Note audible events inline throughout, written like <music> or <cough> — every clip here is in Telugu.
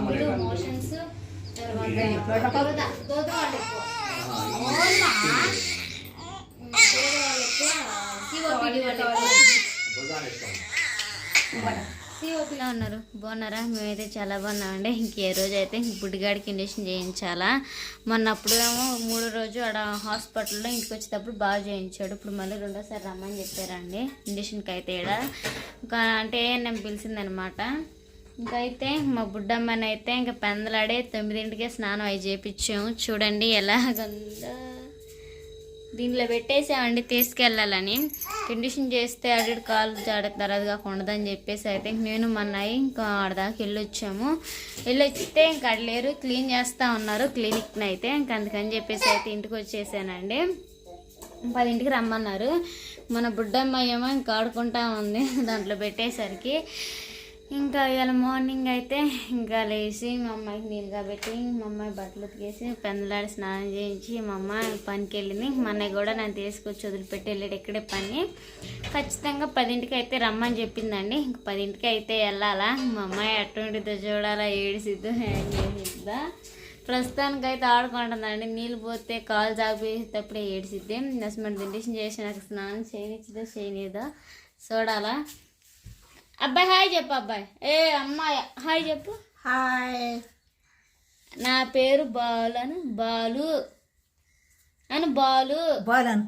మోషన్స్ తర్వాత ఎక్కువ. ఎలా ఉన్నారు బాగున్నారా? మేమైతే చాలా బాగున్నామండి. ఇంక ఏ రోజు అయితే ఇంక బుడ్డిగాడికి ఇంజక్షన్ చేయించాలా? మొన్న అప్పుడు ఏమో మూడో రోజు ఆడ హాస్పిటల్లో ఇంటికి వచ్చేటప్పుడు బాగా చేయించాడు. ఇప్పుడు మళ్ళీ రెండోసారి రమ్మని చెప్పారండి. ఇంజక్షన్కి అయితే ఈడ. ఇంకా అంటే నేను పిలిచిందనమాట. ఇంకా అయితే మా బుడ్డమ్మని అయితే ఇంకా పెందలాడే తొమ్మిదింటికే స్నానం అయి చేపించాము చూడండి ఎలాగుందో. దీంట్లో పెట్టేసామండి తీసుకెళ్ళాలని. కండిషన్ చేస్తే అడిడు కాలు జాడ తర్వాత కాకుండా చెప్పేసి అయితే నేను మా ఇంకా ఆడదాకా వెళ్ళొచ్చాము. వెళ్ళొచ్చితే ఇంకా అక్కడ లేరు క్లీన్ చేస్తూ ఉన్నారు క్లినిక్ని అయితే ఇంకా అందుకని చెప్పేసి అయితే ఇంటికి వచ్చేసానండి. పదింటికి రమ్మన్నారు. మన బుడ్డమ్మ ఏమో ఇంకా ఆడుకుంటా ఉంది దాంట్లో పెట్టేసరికి. ఇంకా ఇవాళ మార్నింగ్ అయితే ఇంకా లేచి మా అమ్మాయికి నీళ్ళు కాబట్టి మా అమ్మాయి బట్టలు ఉతికేసి పెందలాడి స్నానం చేయించి మా అమ్మాయి పనికి వెళ్ళింది. మా అన్నయ్య కూడా నన్ను తీసుకొచ్చి వదిలిపెట్టి వెళ్ళాడు ఇక్కడే పని. ఖచ్చితంగా పదింటికి అయితే రమ్మని చెప్పిందండి. ఇంక పదింటికి అయితే వెళ్ళాలా? మా అమ్మాయి అటువంటిదో చూడాలా ఏడిసిద్దో ఏం చేసిద్దా ప్రస్తుతానికి అయితే ఆడుకుంటుందండి. నీళ్ళు పోతే కాలు తాగిపోయేటప్పుడే ఏడిసిద్ది. నస్మెంట్ దిండిషన్ చేసి నాకు స్నానం చేయనిచ్చిదో చేయనిదో? చూడాలా? అబ్బాయి హాయ్ చెప్పు అబ్బాయి. ఏ అమ్మాయి హాయ్ చెప్పు. హాయ్. నా పేరు బాలు అను బాలు. అని బాలు. బాలన్.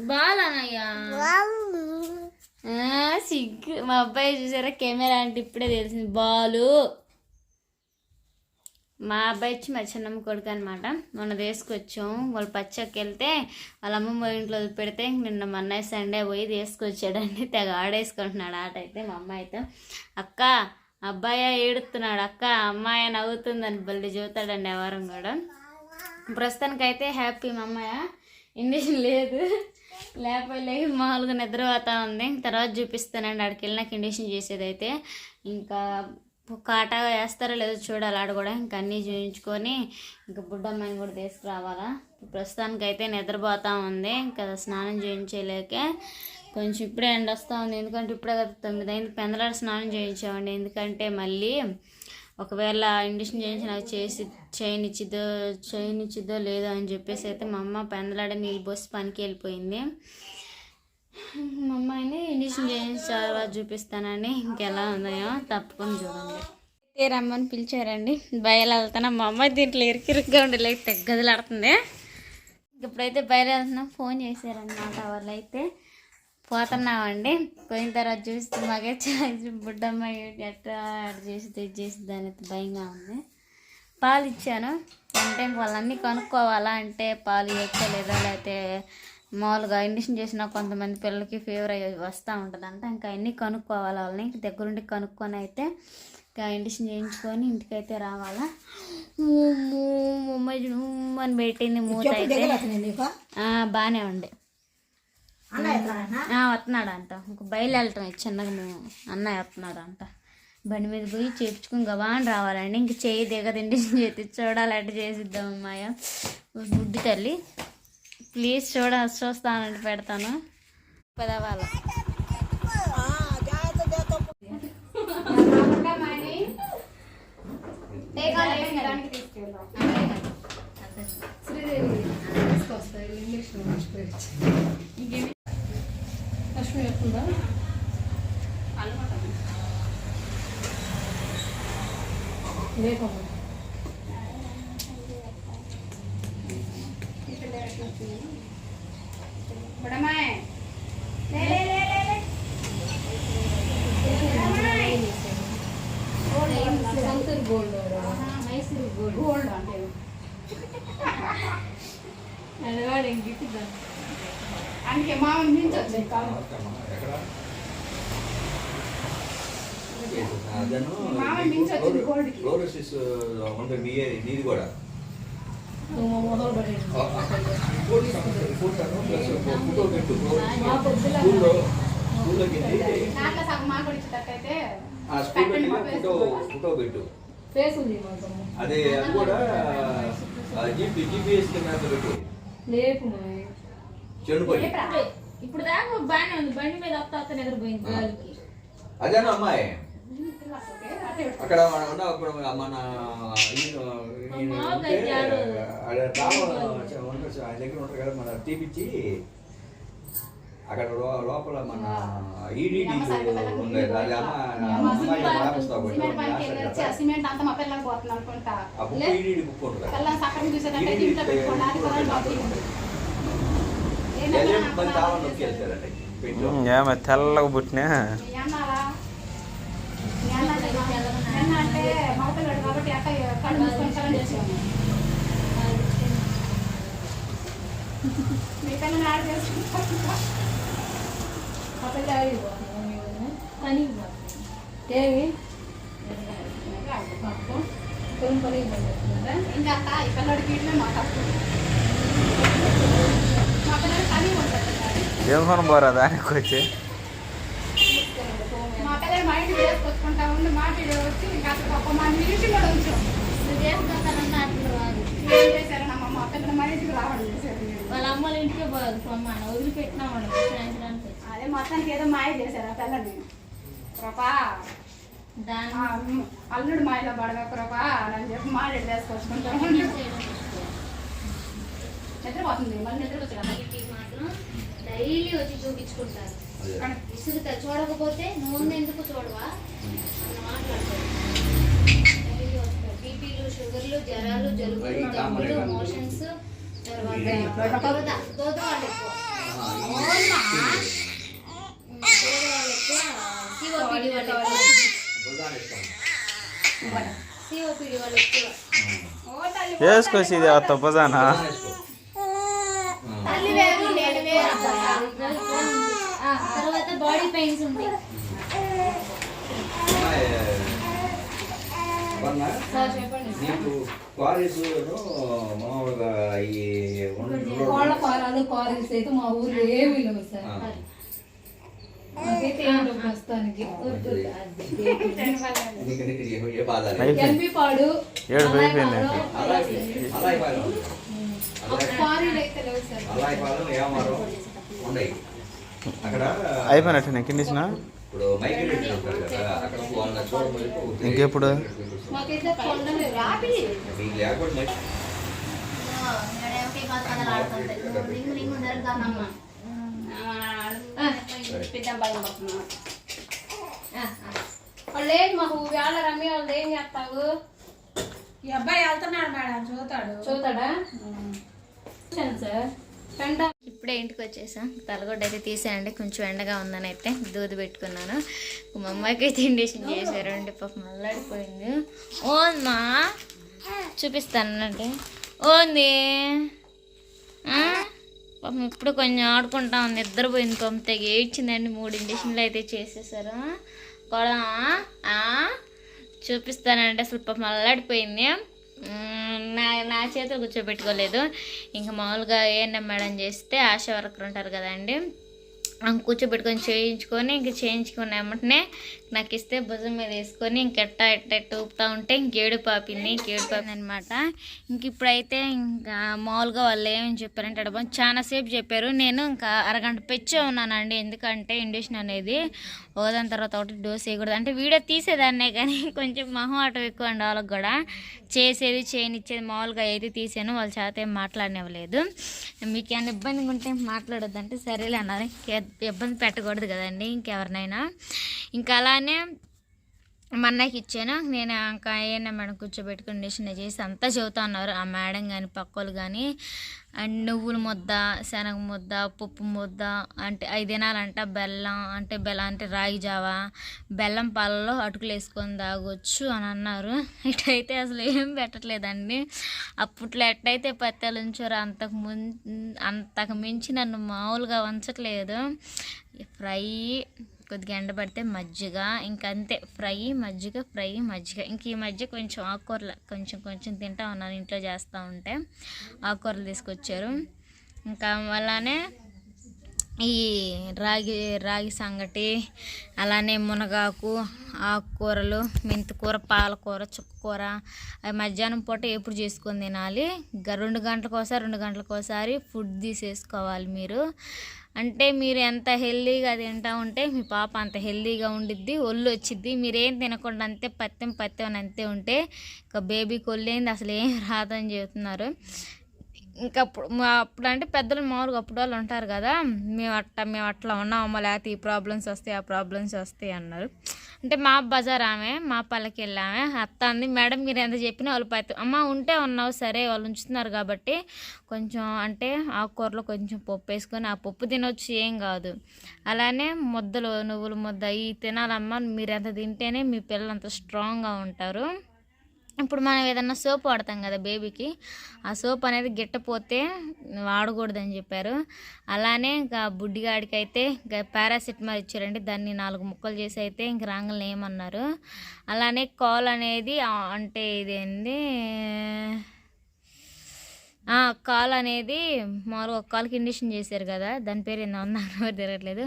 బాలు. అనయ్యా ఆ, సిగ్గు. మా అబ్బాయి చూసారా కెమెరా అంటే ఇప్పుడే తెలిసింది. బాలు. మా అబ్బాయి వచ్చి మా చిన్నమ్మ కొడుకు అనమాట మొన్న తీసుకొచ్చాం. వాళ్ళు పచ్చకి వెళ్తే వాళ్ళ అమ్మమ్మ ఇంట్లో పెడితే నిన్న మా అన్నయ్య సండే పోయి తీసుకొచ్చాడండి. తెగ ఆడేసుకుంటున్నాడు ఆట అయితే మా అమ్మాయితో అక్క అబ్బాయి ఏడుతున్నాడు అక్క అమ్మాయి నవ్వుతుందని బల్లి చెబుతాడండి ఎవరం కూడా. ప్రస్తుతానికి అయితే హ్యాపీ మా అమ్మాయ ఇండిషన్ లేదు. లేకపోతే మామూలుగా నిద్రపోతా ఉంది. తర్వాత చూపిస్తానండి అక్కడికి వెళ్ళినాక ఇండిషన్ చేసేదైతే. ఇంకా కాటా వేస్తారో లేదో చూడాలి. ఆడ కూడా ఇంక అన్నీ చూయించుకొని ఇంకా బుడ్డమ్మాయిని కూడా తీసుకురావాలా. ప్రస్తుతానికి అయితే నిద్రపోతా ఉంది. ఇంకా స్నానం చేయించలేక కొంచెం ఇప్పుడే ఎండ వస్తూ ఉంది. ఎందుకంటే ఇప్పుడే కదా తొమ్మిది అయింది పెందలాడ స్నానం చేయించామండి. ఎందుకంటే మళ్ళీ ఒకవేళ ఇండిషన్ చేయించి నాకు చేసి చేయనిచ్చిద్దో చేయనిచ్చిద్దో లేదో అని చెప్పేసి అయితే మా అమ్మ పెందలాడ నీళ్ళు పోసి పనికి వెళ్ళిపోయింది. మా అమ్మాయిని ఇండిషన్ చేయించాలా చూపిస్తానండి ఇంకెలా ఉన్నాయో తప్పకుండా చూడండి. అయితే రమ్మని పిలిచారండి. బయలు వెళ్తాను మా అమ్మాయి దీంట్లో ఇరికిరిగ్గా ఉండలేక తెగ్గదిలాడుతుంది ఇప్పుడైతే బయలు వెళ్తున్నాం ఫోన్ చేశారనమాట వాళ్ళు అయితే పోతున్నామండి. పోయిన తర్వాత చూస్తే మాకే చాలా బుడ్డమ్మాయి ఎట్లా అటు చేసిద్ది ఇది చేసిద్ది అనేది భయంగా ఉంది. పాలు ఇచ్చాను. అంటే వాళ్ళన్నీ కనుక్కోవాలా అంటే పాలు ఇవ్వచ్చా లేదా లేకపోతే మామూలుగా ఇండిషన్ చేసిన కొంతమంది పిల్లలకి ఫీవర్ అయ్యి వస్తూ ఉంటుందంట. ఇంకా అన్నీ కనుక్కోవాలి. వాళ్ళని ఇంక దగ్గరుండి కనుక్కొని అయితే ఇంకా ఇండిషన్ చేయించుకొని ఇంటికైతే రావాలా. అని పెట్టింది మూత అయితే. బాగానే ఉండే వస్తున్నాడు అంట ఇంక బయలు వెళ్ళటం చిన్నగా మేము అన్నయ్య వస్తున్నాడు అంట బండి మీద పోయి చేపించుకుని గవాన్ రావాలండి. ఇంక చేయి దిగదండి చేతి చూడాలి అటు చేసిద్దాం అమ్మాయ. బుడ్డి తల్లి. ప్లీజ్ చూడ చూస్తానంటే పెడతాను. పదవాళ్ళ ఫ్లోరోసిస్ ఉంటుంది మీ నీది కూడా ఫోటో పెట్టు స్కూల్లో స్కూల్లోకి వెళ్ళి ఆ స్కూల్లో వెళ్ళి ఫోటో ఫోటో పెట్టు. అదే అది కూడా జీపీ జీపీఎస్ కింద పెట్టు. చెడుపడి ఇప్పుడు దాకా బాగానే ఉంది. బండి మీద వస్తా నిద్రపోయింది. అదేనా అమ్మాయి? అక్కడ మన ఉన్న ఇప్పుడు మన ఆయన దగ్గర ఉంటారు కదా మన తీపిచ్చి అక్కడ లో- లోపల మన ఈడీడీ ఉంది. అది అమ్మ అమ్మాయి అనుకుంటా. ఆ బుక్ ఈడీడీ బుక్ ఉంటుంది పిల్లలు సక్కగా చూసేటట్టు ఇంట్లో పెట్టుకోండి అది కూడా బాబు ఎలిమెంట్ మంది చాలా నొక్కి వెళ్తారండి పెట్టు ఏమ తెల్లగా పుట్టినా అన్నారా ఎన్న అంటే మగపిల్లడు కాబట్టి అక్క కళ్ళు మూసుకొని కళ్ళు చేసాము మీ పిల్లలు యాడ్ చేసుకుంటా మా పిల్లలు ఏమి? ఇంకా అక్క ఈ పిల్లడికి ఇట్లే మా తప్పు. మా పిల్లలు పని ఉంటుంది ఏం కొన పోరా దానికి వచ్చి మా పిల్లలు మా ఇంటికి చేసుకొచ్చుకుంటా ఉండి మా వచ్చి ఇంకా అసలు ఒక మా ఇంటికి కూడా ఉంచాం నువ్వు చేసుకుంటానంటే అట్లా వాళ్ళ అమ్మల ఇంటికే సాయంత్రానికి. అదే మొత్తానికి ఏదో మాయ చేశారు ఆ పిల్లని కృపా దాని అల్లుడు మాయలో పడగా కృపా అని చెప్పి మా ఇంటికి చేసుకొచ్చుకుంటాం నిద్రపోతుంది మళ్ళీ నిద్రపోతుంది మాత్రం డైలీ వచ్చి చూపించుకుంటారు. విసుగుతారు చూడకపోతే నువ్వు ఎందుకు చూడవా? అన్న మాట్లాడతారు బీపీలు షుగర్లు జ్వరాలు జలుబులు దగ్గులు. మోషన్స్ తర్వాత ఎక్కువ. సిఓపిడి వాళ్ళు ఎక్కువ. సిఓపిడి వాళ్ళు ఎక్కువ. వేసుకొచ్చి ఇది ఆ తప్పదానా? తర్వాత బాడీ పెయిన్స్ ఉంటాయి అమ్మాయి, వర్ణ, సార్ చెప్పండి నీకు క్వారీస్ మామూలుగా ఈ ఉన్న- కోళ్ళ ఫారాలు క్వారీస్ అయితే మా ఊర్లో ఏమీ లేవు సార్. ఏడు అయిపోయినట్టు నేను కిందిసిన ఇప్పుడు మైగ్రేట్ ఉంటారు కదా అక్కడ వాళ్ళ చూడబోయి ఇంకెప్పుడు? మాకైతే కొండలు రాపి మీకు లేకపోతే మరి ఒకే కాదు కథలు ఆడుతుంటాయి రింగు రింగు జరుగుతామమ్మ పిద్దాం బలం పడుతున్నాం వాళ్ళు ఏం మాకు వేళ రమ్మి వాళ్ళు ఏం చేస్తావు ఈ అబ్బాయి వెళ్తున్నాడు మేడం చూతాడు. చూతాడా? చూశాను సార్. పెండ ఇప్పుడే ఇంటికి వచ్చేసాం. తలగొడ్డ అయితే తీసానండి కొంచెం ఎండగా ఉందని అయితే దూది పెట్టుకున్నాను. మా అమ్మాయికి అయితే ఇండేషన్ చేశారండి పాపం మళ్ళాడిపోయింది ఓన్మా? చూపిస్తానండి ఓంది పాపం ఇప్పుడు కొంచెం ఆడుకుంటా ఉంది. నిద్రపోయింది పాపం. తెగ ఏడ్చిందండి. మూడు ఇండిషన్లు అయితే చేసేసారు. కూడా చూపిస్తానండి. అసలు పాపం అల్లాడిపోయింది. నా నా చేతులు కూర్చోబెట్టుకోలేదు. ఇంకా మామూలుగా ఏఎన్ఎం మేడం చేస్తే ఆశా వర్కర్ ఉంటారు కదండి. కూర్చోబెట్టుకొని చేయించుకొని ఇంక చేయించుకున్న వెంటనే నాకు ఇస్తే భుజం మీద వేసుకొని ఇంకెట్టా ఎట్ట ఎట్ట ఊపుతా ఉంటే ఇంకేడు పాపింది ఇంకేడు పాపింది అనమాట ఇంక ఇప్పుడైతే ఇంకా మామూలుగా వాళ్ళు ఏమని చెప్పారంటే అడపం చాలాసేపు చెప్పారు. నేను ఇంకా అరగంట పెచ్చే ఉన్నానండి. ఎందుకంటే ఇండక్షన్ అనేది ఒకదాని తర్వాత ఒకటి డోస్ వేయకూడదు. అంటే వీడియో తీసేదాన్నే కానీ <laughs> కొంచెం మొహం అటు ఎక్కువ అండి వాళ్ళకి కూడా చేసేది చేయనిచ్చేది మామూలుగా అయితే తీసాను వాళ్ళ చేత ఏం మాట్లాడనివ్వలేదు. మీకు ఏమైనా ఇబ్బందిగా ఉంటే మాట్లాడొద్దంటే సరేలే అన్నారు. ఇబ్బంది పెట్టకూడదు కదండి ఇంకెవరినైనా. ఇంకా అలానే మా అన్నయ్యకి ఇచ్చాను. నేను ఇంకా ఏమన్నా మేడం కూర్చోబెట్టుకుని డిషన్ చేసి అంతా చెబుతా ఉన్నారు. ఆ మేడం కానీ పక్కోళ్ళు కానీ అండ్ నువ్వుల ముద్ద శనగ ముద్ద పప్పు ముద్ద అంటే ఐదు తినాలంట బెల్లం అంటే బెల్లం అంటే రాగి జావా బెల్లం పాలలో అటుకులు వేసుకొని తాగొచ్చు అని అన్నారు. ఇటైతే అసలు ఏం పెట్టట్లేదండి. అప్పట్లో ఎట్టయితే పత్యాలు ఉంచారో అంతకు ముం అంతకు మించి నన్ను మామూలుగా ఉంచట్లేదు ఫ్రై కొద్దిగా ఎండబడితే మజ్జిగ ఇంక అంతే. ఫ్రై మజ్జిగ ఫ్రై మజ్జిగ. ఇంక ఈ మధ్య కొంచెం ఆకుకూరలు కొంచెం కొంచెం తింటా ఉన్నాను ఇంట్లో చేస్తూ ఉంటే. ఆకుకూరలు తీసుకొచ్చారు. ఇంకా అలానే ఈ రాగి రాగి సంగటి అలానే మునగాకు ఆకుకూరలు మెంతికూర పాలకూర చుక్కకూర అవి మధ్యాహ్నం పూట ఎప్పుడు చేసుకొని తినాలి. రెండు గంటలకు ఒకసారి రెండు గంటలకు ఒకసారి ఫుడ్ తీసేసుకోవాలి మీరు. అంటే మీరు ఎంత హెల్దీగా తింటా ఉంటే మీ పాప అంత హెల్దీగా ఉండిద్ది ఒళ్ళు వచ్చిద్ది. మీరేం తినకుండా అంతే పత్యం పత్యం అని అంతే ఉంటే ఇక బేబీకి ఒళ్ళేంది అసలు ఏం రాదని చెబుతున్నారు. ఇంకా అప్పుడు మా అప్పుడు అంటే పెద్దలు మామూలుగా అప్పుడు వాళ్ళు ఉంటారు కదా మేము అట్లా మేము అట్లా ఉన్నామమ్మా లేకపోతే ఈ ప్రాబ్లమ్స్ వస్తాయి ఆ ప్రాబ్లమ్స్ వస్తాయి అన్నారు. అంటే మా బజార్ ఆమె మా పల్లకి వెళ్ళామే అత్త అంది మేడం మీరు ఎంత చెప్పినా వాళ్ళు పత్తి అమ్మ ఉంటే ఉన్నావు సరే వాళ్ళు ఉంచుతున్నారు కాబట్టి కొంచెం అంటే ఆకుకూరలో కొంచెం పప్పు వేసుకొని ఆ పప్పు తినొచ్చు ఏం కాదు. అలానే ముద్దలు నువ్వులు ముద్ద ఇవి తినాలమ్మా మీరు ఎంత తింటేనే మీ పిల్లలు అంత స్ట్రాంగ్గా ఉంటారు. ఇప్పుడు మనం ఏదన్నా సోప్ వాడతాం కదా బేబీకి ఆ సోప్ అనేది గిట్టపోతే వాడకూడదని చెప్పారు. అలానే ఇంకా బుడ్డిగాడికి అయితే ఇంకా పారాసిటమాల్ ఇచ్చారండి. దాన్ని నాలుగు ముక్కలు చేసి అయితే ఇంక రాంగల్ని ఏమన్నారు. అలానే కాల్ అనేది అంటే ఇదేంది? కాల్ అనేది మామూలుగా ఒక కాల్కి ఇండిషన్ చేశారు కదా. దాని పేరు ఏందో ఉందా నాకు <laughs> తిరగట్లేదు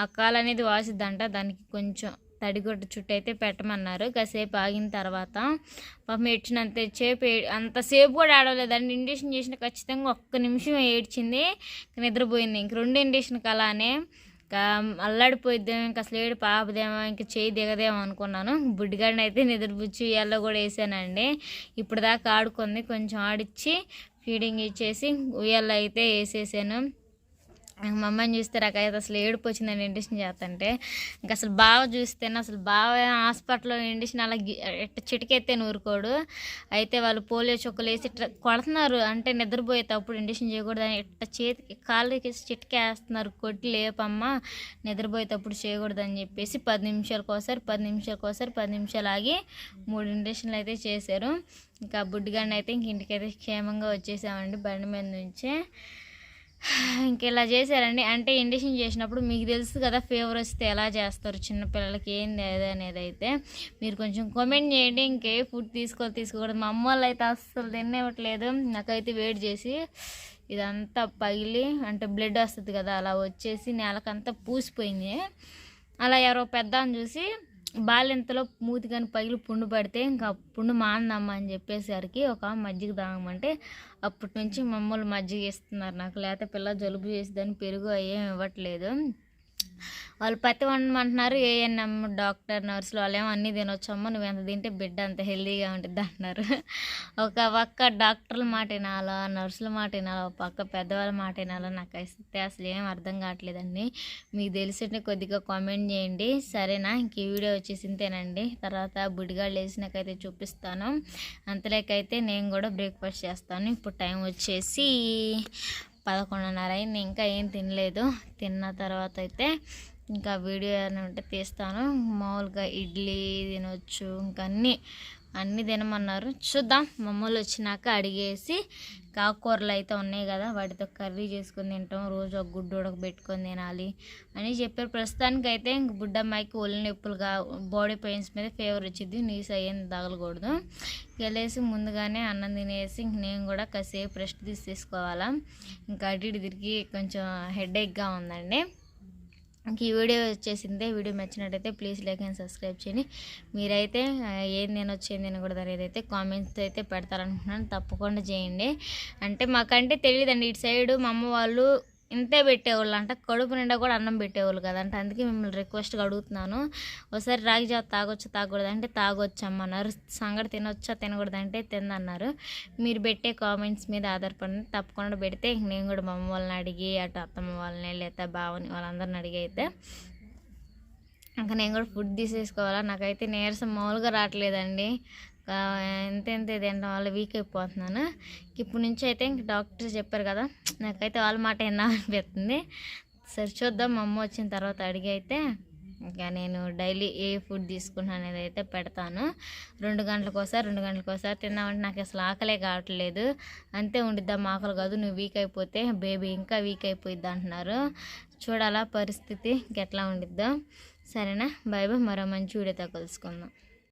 ఆ కాల్ అనేది వాసిద్దంట. దానికి కొంచెం తడిగుడ్డ చుట్టూ అయితే పెట్టమన్నారు. కాసేపు ఆగిన తర్వాత పాపం ఏడ్చినంత సేపు అంతసేపు కూడా ఆడలేదండి ఇండిషన్ చేసిన ఖచ్చితంగా ఒక్క నిమిషం ఏడ్చింది నిద్రపోయింది. ఇంక రెండు ఇండిషన్ అలానే ఇంకా అల్లాడిపోయిద్దాం ఇంకా అసలు ఏడు పాపదేమో ఇంకా చేయి దిగదేమో అనుకున్నాను. బుడ్డిగాడిని అయితే నిద్రపుచ్చి ఉయ్యాల్లో కూడా వేసానండి. ఇప్పుడు దాకా ఆడుకుంది. కొంచెం ఆడిచ్చి ఫీడింగ్ ఇచ్చేసి ఉయ్యాల్లో అయితే వేసేసాను. మా అమ్మని చూస్తే నాకైతే అసలు ఏడుపు వచ్చిందండి ఇండిషన్ చేస్తుంటే ఇంకా అసలు బావ చూస్తేనే అసలు బావ హాస్పిటల్లో ఇండిషన్ అలా గి- ఇట్ట చిటికెత్తే ఊరుకోడు అయితే వాళ్ళు పోలియో చుక్కలు వేసి ఇట్లా కొడుతున్నారు. అంటే నిద్రపోయేటప్పుడు ఇండిషన్ చేయకూడదని ఇట్ట చేతికి కాళ్ళకి చిటికేస్తున్నారు. కొట్టి లేపమ్మ నిద్రపోయేటప్పుడు చేయకూడదని చెప్పేసి పది నిమిషాలకు ఒకసారి పది నిమిషాలకు ఒకసారి పది నిమిషాలు ఆగి మూడు ఇండిషన్లు అయితే చేశారు. ఇంకా బుడ్డిగాడిని అయితే ఇంక ఇంటికైతే క్షేమంగా వచ్చేసామండి బండి మీద నుంచే. ఇంకా ఇలా చేశారండి? అంటే ఇండక్షన్ చేసినప్పుడు మీకు తెలుసు కదా ఫీవర్ వస్తే ఎలా చేస్తారు చిన్నపిల్లలకి? ఏంది అనేది అయితే మీరు కొంచెం కామెంట్ చేయండి. ఇంకే ఫుడ్ తీసుకోవాలి తీసుకోకూడదు మా అమ్మ వాళ్ళు అయితే అస్సలు తినేవ్వట్లేదు. నాకైతే వెయిట్ చేసి ఇదంతా పగిలి అంటే బ్లడ్ వస్తుంది కదా అలా వచ్చేసి నేలకంతా పూసిపోయింది. అలా ఎవరో పెద్ద చూసి బాలింతలో మూతి కానీ పగిలి పుండు పడితే ఇంకా పుండు మాందమ్మా అని చెప్పేసరికి ఒక మజ్జిగ తాగమంటే అప్పటి నుంచి మమ్మల్ని మజ్జిగ ఇస్తున్నారు నాకు లేకపోతే పిల్ల జలుబు చేసిదని పెరుగు అయ్యేం ఇవ్వట్లేదు. వాళ్ళు పత్తి వండమంటున్నారు ఏఎన్ఎం డాక్టర్ నర్సులు వాళ్ళేమో అన్నీ తినొచ్చమ్మా నువ్వు ఎంత తింటే బిడ్డ అంత హెల్దీగా ఉంటుంది అంటున్నారు. ఒక పక్క డాక్టర్ల మాట వినాలా నర్సుల మాట వినాలా ఒక పక్క పెద్దవాళ్ళ మాట వినాలా నాకు అయితే అసలు ఏం అర్థం కావట్లేదండి. మీకు తెలిసింటే కొద్దిగా కామెంట్ చేయండి. సరేనా? ఇంక ఈ వీడియో వచ్చేసి ఇంతేనండి. తర్వాత బుడిగాళ్ళు వేసినాకైతే చూపిస్తాను. అంతలేకైతే నేను కూడా బ్రేక్ఫాస్ట్ చేస్తాను. ఇప్పుడు టైం వచ్చేసి పదకొండున్నర అయింది ఇంకా ఏం తినలేదు. తిన్న తర్వాత అయితే ఇంకా వీడియో ఏమైనా ఉంటే తీస్తాను. మామూలుగా ఇడ్లీ తినొచ్చు ఇంకా అన్నీ అన్నీ తినమన్నారు. చూద్దాం. మమ్మల్ని వచ్చినాక అడిగేసి కాకూరలు అయితే ఉన్నాయి కదా వాటితో కర్రీ చేసుకొని తింటాం. రోజు ఒక గుడ్డు ఉడకబెట్టుకొని తినాలి అని చెప్పారు. ప్రస్తుతానికి అయితే ఇంక బుడ్డమ్మాయికి ఒళ్ళు నొప్పులుగా బాడీ పెయిన్స్ మీద ఫీవర్ వచ్చింది నీస్ అయ్యింది తగలకూడదు. వెళ్ళేసి ముందుగానే అన్నం తినేసి ఇంక నేను కూడా కాసేపు రెస్ట్ తీసి తీసుకోవాలా ఇంకా అటు ఇటు తిరిగి కొంచెం హెడేక్గా ఉందండి. ఇంక ఈ వీడియో వచ్చేసిందే. వీడియో నచ్చినట్టయితే ప్లీజ్ లైక్ అండ్ సబ్స్క్రైబ్ చేయండి. మీరైతే ఏం నేను వచ్చేది కూడా దాని ఏదైతే కామెంట్స్ అయితే పెడతారనుకుంటున్నాను. తప్పకుండా చేయండి. అంటే మాకంటే తెలియదండి. ఇటు సైడు మా అమ్మ వాళ్ళు ఇంతే పెట్టేవాళ్ళు అంట. కడుపు నిండా కూడా అన్నం పెట్టేవాళ్ళు కదంట అందుకే మిమ్మల్ని రిక్వెస్ట్గా అడుగుతున్నాను. ఒకసారి రాగి జావ తాగొచ్చా తాగకూడదు అంటే తాగొచ్చు అమ్మన్నారు. సంగటి తినొచ్చా తినకూడదంటే తిందన్నారు. మీరు పెట్టే కామెంట్స్ మీద ఆధారపడి తప్పకుండా పెడితే ఇంక నేను కూడా మా అమ్మ వాళ్ళని అడిగి అటు అత్తమ్మ వాళ్ళని లేదా బావని వాళ్ళందరిని అడిగి అయితే ఇంకా నేను కూడా ఫుడ్ తీసేసుకోవాలా. నాకైతే నీరసం మామూలుగా రావట్లేదండి. ఎంత ఎంత తినడం వల్ల వీక్ అయిపోతున్నాను. ఇప్పటి నుంచి అయితే ఇంక డాక్టర్ చెప్పారు కదా నాకైతే వాళ్ళ మాట విన్నా అనిపిస్తుంది. సరే చూద్దాం మా అమ్మ వచ్చిన తర్వాత అడిగి అయితే ఇంకా నేను డైలీ ఏ ఫుడ్ తీసుకున్నాను అనేది అయితే పెడతాను. రెండు గంటలకు ఒకసారి రెండు గంటలకు ఒకసారి తిన్నామంటే నాకు అసలు ఆకలే కావట్లేదు. అంతే ఉండిద్దాం ఆకలి కాదు నువ్వు వీక్ అయిపోతే బేబీ ఇంకా వీక్ అయిపోయిద్ది అంటున్నారు. చూడాలా పరిస్థితి ఇంకెట్లా ఉండిద్దాం. సరేనా? బాయ్ బాయ్ మరో మంచి వీడియోతో కలుసుకుందాం.